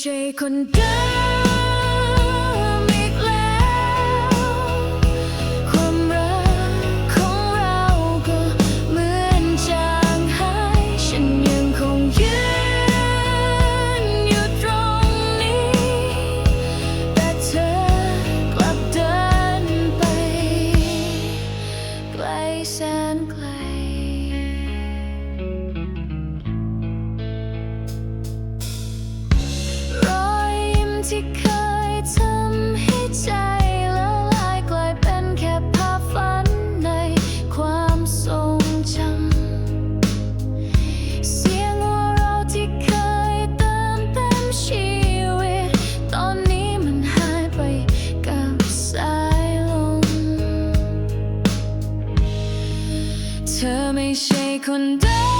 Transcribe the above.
ใช่คนเดิม ที่เคยทำให้ใจละลายกลายเป็นแค่ภาพฝันในความทรงจำเสียงหัวเราที่เคยเติมเต็มชีวิต ตอนนี้มันหายไปกับสายลม เธอไม่ใช่คนเดิม